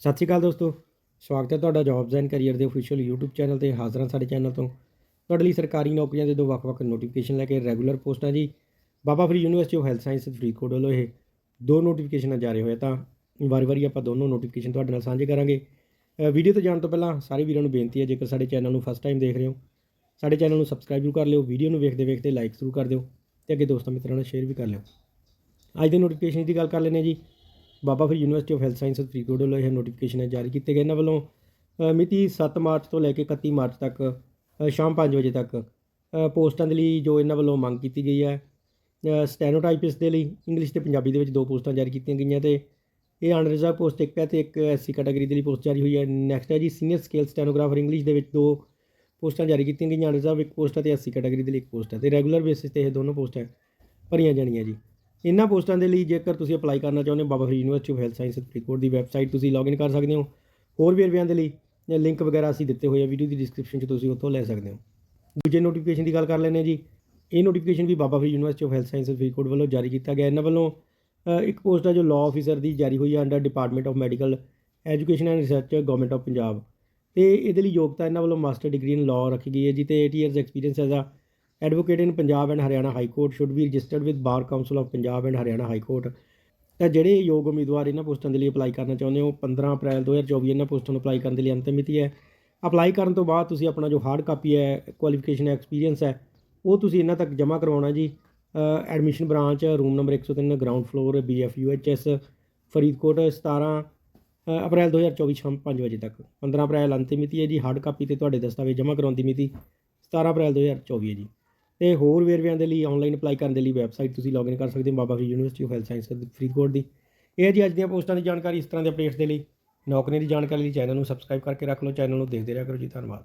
ਸਤਿ ਸ਼੍ਰੀ ਅਕਾਲ ਦੋਸਤੋ, ਸਵਾਗਤ ਹੈ ਤੁਹਾਡਾ ਜੌਬਸ ਐਂਡ ਕੈਰੀਅਰ ਦੇ ਅਫੀਸ਼ੀਅਲ YouTube ਚੈਨਲ ਤੇ ਹਾਜ਼ਰ ਹਾਂ ਸਾਡੇ ਚੈਨਲ ਤੋਂ। ਤੁਹਾਡੇ ਲਈ ਸਰਕਾਰੀ ਨੌਕਰੀਆਂ ਦੇ ਦੋ ਵੱਖ-ਵੱਖ ਨੋਟੀਫਿਕੇਸ਼ਨ ਲੈ ਕੇ ਰੈਗੂਲਰ ਪੋਸਟਾਂ ਜੀ। Baba Farid university of health science Faridkot ਵੱਲੋਂ ਇਹ ਦੋ ਨੋਟੀਫਿਕੇਸ਼ਨਾਂ ਜਾਰੀ ਹੋਇਆ ਤਾਂ ਵਾਰੀ-ਵਾਰੀ ਆਪਾਂ ਦੋਨੋਂ ਨੋਟੀਫਿਕੇਸ਼ਨ ਤੁਹਾਡੇ ਨਾਲ ਸਾਂਝੇ ਕਰਾਂਗੇ। ਵੀਡੀਓ ਤੇ ਜਾਣ ਤੋਂ ਪਹਿਲਾਂ ਸਾਰੇ ਵੀਰਾਂ ਨੂੰ ਬੇਨਤੀ ਹੈ, ਜੇਕਰ ਸਾਡੇ ਚੈਨਲ ਨੂੰ ਫਸਟ ਟਾਈਮ ਦੇਖ ਰਹੇ ਹੋ, ਸਾਡੇ ਚੈਨਲ ਨੂੰ ਸਬਸਕ੍ਰਾਈਬ ਜ਼ਰੂਰ ਕਰ ਲਿਓ ਵੀਡੀਓ ਨੂੰ ਵੇਖਦੇ ਵੇਖਦੇ ਲਾਈਕ ਜ਼ਰੂਰ ਕਰ ਦਿਓ ਤੇ ਅੱਗੇ ਦੋਸਤਾਂ ਮਿੱਤਰਾਂ ਨਾਲ ਸ਼ੇਅਰ ਵੀ ਕਰ ਲਿਓ। ਅੱਜ ਦੇ ਨੋਟੀਫਿਕੇਸ਼ਨ ਦੀ ਗੱਲ ਕਰ ਲੈਂਦੇ ਹਾਂ ਜੀ। Baba Farid university of health science Faridkot ਵੱਲੋਂ ਇਹ ਨੋਟੀਫਿਕੇਸ਼ਨ ਜਾਰੀ ਕੀਤੇ ਗਏ। ਇਹਨਾਂ ਵੱਲੋਂ ਮਿਤੀ 7 ਮਾਰਚ ਤੋਂ ਲੈ ਕੇ 31 ਮਾਰਚ ਤੱਕ ਸ਼ਾਮ 5 ਵਜੇ ਤੱਕ ਪੋਸਟਾਂ ਦੇ ਲਈ ਜੋ ਇਹਨਾਂ ਵੱਲੋਂ ਮੰਗ ਕੀਤੀ ਗਈ ਹੈ ਸਟੈਨੋਟਾਈਪਿਸ ਦੇ ਲਈ ਇੰਗਲਿਸ਼ ਤੇ ਪੰਜਾਬੀ ਦੇ ਵਿੱਚ ਦੋ ਪੋਸਟਾਂ ਜਾਰੀ ਕੀਤੀਆਂ ਗਈਆਂ ਤੇ ਇਹ ਅਨਰਿਜ਼ਰਵ ਪੋਸਟ ਇੱਕ ਹੈ ਤੇ ਇੱਕ ਐਸਸੀ ਕੈਟਾਗਰੀ ਦੇ ਲਈ ਪੋਸਟ ਜਾਰੀ ਹੋਈ ਹੈ। ਨੈਕਸਟ ਹੈ ਜੀ ਸੀਨੀਅਰ ਸਕੇਲ ਸਟੈਨੋਗ੍ਰਾਫਰ ਇੰਗਲਿਸ਼ ਦੇ ਵਿੱਚ ਦੋ ਪੋਸਟਾਂ ਜਾਰੀ ਕੀਤੀਆਂ ਗਈਆਂ। ਅਨਰਿਜ਼ਰਵ ਇੱਕ ਪੋਸਟ ਹੈ ਤੇ ਐਸਸੀ ਕੈਟਾਗਰੀ ਦੇ ਲਈ ਇੱਕ ਪੋਸਟ ਹੈ ਤੇ ਰੈਗੂਲਰ ਬੇਸਿਸ ਤੇ ਇਹ ਦੋਨੋਂ ਪੋਸਟਾਂ ਭਰੀਆਂ ਜਾਣੀਆਂ ਜੀ। ਇਹਨਾਂ ਪੋਸਟਾਂ ਦੇ ਲਈ ਜੇਕਰ ਤੁਸੀਂ ਅਪਲਾਈ ਕਰਨਾ ਚਾਹੁੰਦੇ ਹੋ, Baba Farid university of health science Faridkot the website ਤੁਸੀਂ ਲੌਗਇਨ ਕਰ ਸਕਦੇ ਹੋ। ਹੋਰ ਵੀ ਅਰਵਿਆਂ ਦੇ ਲਈ ਲਿੰਕ ਵਗੈਰਾ ਅਸੀਂ ਦਿੱਤੇ ਹੋਏ ਆ ਵੀਡੀਓ ਦੀ ਡਿਸਕ੍ਰਿਪਸ਼ਨ 'ਚ ਤੁਸੀਂ ਉੱਥੋਂ ਲੈ ਸਕਦੇ ਹੋ। ਦੂਜੇ ਨੋਟੀਫਿਕੇਸ਼ਨ ਦੀ ਗੱਲ ਕਰ ਲੈਂਦੇ ਹਾਂ ਜੀ। ਇਹ notification we Baba Farid university of health science Faridkot ਵੱਲੋਂ ਜਾਰੀ ਕੀਤਾ ਗਿਆ। ਇਹਨਾਂ ਵੱਲੋਂ ਇੱਕ ਪੋਸਟ ਹੈ ਜੋ ਲਾਅ ਆਫੀਸਰ ਦੀ ਜਾਰੀ ਹੋਈ ਹੈ under department of medical education and research government of Punjab ਤੇ ਇਹਦੇ ਲਈ ਯੋਗਤਾ ਇਹਨਾਂ ਵੱਲੋਂ ਮਾਸਟਰ ਡਿਗਰੀ ਇਨ ਲਾਅ ਰੱਖੀ ਗਈ ਹੈ ਜੀ ਤੇ 8 years experience as a advocate in Punjab and Haryana high court should be registered with bar council of Punjab and Haryana high court ਤਾਂ ਜਿਹੜੇ ਯੋਗ ਉਮੀਦਵਾਰ ਇਹਨਾਂ ਪੋਸਟਾਂ ਦੇ ਲਈ ਅਪਲਾਈ ਕਰਨਾ ਚਾਹੁੰਦੇ ਹੋ 15 ਅਪ੍ਰੈਲ 2024 ਇਹਨਾਂ ਪੋਸਟਾਂ ਨੂੰ ਅਪਲਾਈ ਕਰਨ ਦੇ ਲਈ ਅੰਤਿਮ ਮਿਤੀ ਹੈ। ਅਪਲਾਈ ਕਰਨ ਤੋਂ ਬਾਅਦ ਤੁਸੀਂ ਆਪਣਾ ਜੋ ਹਾਰਡ ਕਾਪੀ ਹੈ ਕੁਆਲੀਫਿਕੇਸ਼ਨ ਐਕਸਪੀਰੀਅੰਸ ਹੈ ਉਹ ਤੁਸੀਂ ਇਹਨਾਂ ਤੱਕ ਜਮ੍ਹਾਂ ਕਰਵਾਉਣਾ ਜੀ। Admission branch room number 103 ground floor BFUHS Faridkot 17 ਅ, ਅਪ੍ਰੈਲ 2024 ਸ਼ਾਮ 5 ਵਜੇ ਤੱਕ। 15 ਅਪ੍ਰੈਲ ਅੰਤਿਮ ਮਿਤੀ ਹੈ ਜੀ ਹਾਰਡ ਕਾਪੀ ਤੇ ਤੁਹਾਡੇ ਦਸਤਾਵੇਜ਼ ਜਮ੍ਹਾਂ ਕਰਾਉਣ ਦੀ ਮਿਤੀ 17 ਅਪ੍ਰੈਲ 2024 ਹੈ ਜੀ। ਤੇ ਹੋਰ ਵੇਰਵਿਆਂ ਦੇ ਲਈ ਆਨਲਾਈਨ ਅਪਲਾਈ ਕਰਨ ਦੇ ਲਈ ਵੈਬਸਾਈਟ ਤੁਸੀਂ ਲੌਗਇਨ ਕਰ ਸਕਦੇ ਹੋ Baba Farid university of health science Faridkot ਦੀ। ਇਹ ਜੀ ਅੱਜ ਦੀਆਂ ਪੋਸਟਾਂ ਦੀ ਜਾਣਕਾਰੀ, ਇਸ ਤਰ੍ਹਾਂ ਦੇ ਅਪਡੇਟਸ ਦੇ ਲਈ ਨੌਕਰੀ ਦੀ ਜਾਣਕਾਰੀ ਲਈ ਚੈਨਲ ਨੂੰ ਸਬਸਕ੍ਰਾਈਬ ਕਰਕੇ ਰੱਖ ਲਓ ਚੈਨਲ ਨੂੰ ਦੇਖਦੇ ਰਿਹਾ ਕਰੋ ਜੀ, ਧੰਨਵਾਦ।